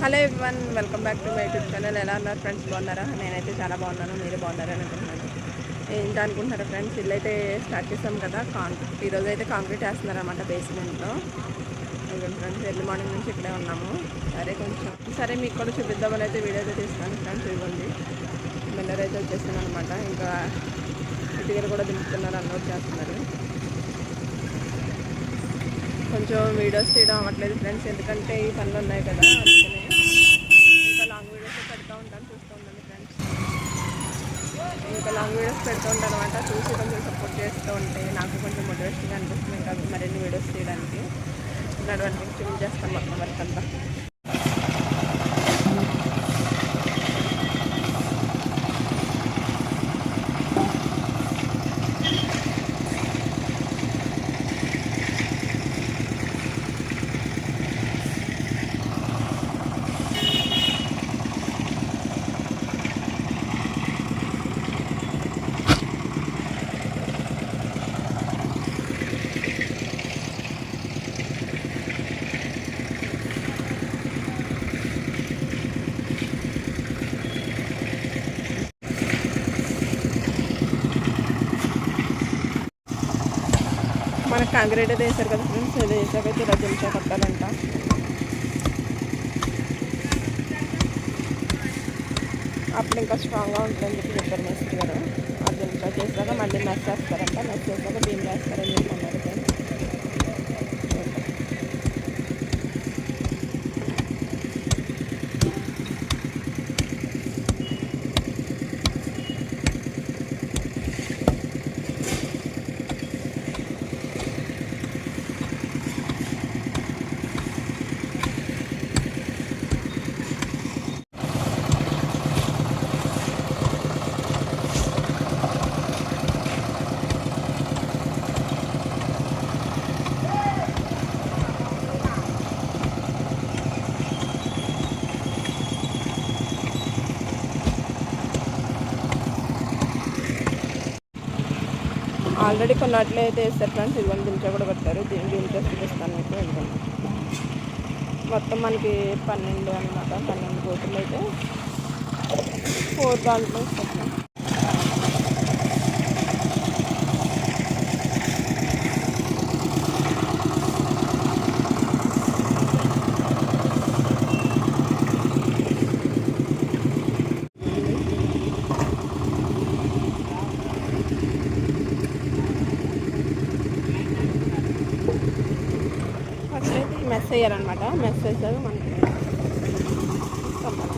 Hello one welcome back to my YouTube channel. ఎలా ఉన్నారు friends? బాగున్నారా? నేనైతే చాలా బాగున్నాను. మీరు బాగున్నారని అనుకుంటున్నాను. ఏంటి అనుకుంటున్నారా ఫ్రెండ్స్? ఇల్లు అయితే స్టార్ట్ చేసాం కదా కాంక్రీట్ ఈరోజు అయితే కాంక్రీట్ వేస్తున్నారన్నమాట బేస్మెంట్లో. ఫ్రెండ్స్ ఎర్లీ మార్నింగ్ నుంచి ఇక్కడే ఉన్నాము. సరే కొంచెం సరే మీకు కూడా చూపిద్దామని అయితే వీడియో అయితే తీస్తున్నాను ఫ్రెండ్స్ ఇవ్వండి మిల్లర్ అయితే వచ్చేస్తాను అనమాట ఇంకా ఇటుకలు కూడా దింపుతున్నారు అన్లోడ్ చేస్తున్నారు కొంచెం వీడియోస్ తీయడం అవ్వట్లేదు ఫ్రెండ్స్ ఎందుకంటే ఈ పనులు ఉన్నాయి కదా అందుకనే ఇంకా లాంగ్ వీడియోస్ పెడతా ఉంటాను చూస్తూ ఉండండి ఫ్రెండ్స్ ఇంకా లాంగ్ వీడియోస్ పెడుతూ ఉంటాను అనమాట చూసి కొంచెం సపోర్ట్ చేస్తూ ఉంటే నాకు కొంచెం అనిపిస్తుంది ఇంకా మరిన్ని వీడియోస్ చేయడానికి. నడవడానికి చేస్తాం మొత్తం వర్క్ మనకు కాంక్రీట్ అయితే వేసారు కదా ఫ్రెండ్స్? ఇది వేసాకైతే ఇలా దించా కట్టాలంట. అప్పుడు ఇంకా స్ట్రాంగ్గా ఉంటుందని చెప్పి చెప్పారు మేస్త్రి గారు. ఆ దించా చేసాక మళ్ళీ మెస్ వేస్తారంట మెస్ చేసాక బీమ్ వేస్తారని చెప్పి అన్నారు ఫ్రెండ్స్ ఆల్రెడీ కొన్ని వాటిలో అయితే వేస్తారు ఫ్రెండ్స్ ఇదిగోండి దించా కూడా పెట్టారు. దీని దించా చూపిస్తాను మీకు ఇదిగోండి మొత్తం మనకి పన్నెండు అనమాట పన్నెండు కోట్లు అయితే. ఫోర్ దాంట్లో ఇస్తారు ఫస్ట్ అయితే ఈ మెస్ వేయాలన్నమాట మెస్ వేసారు మనకి ఇస్తాం మనం.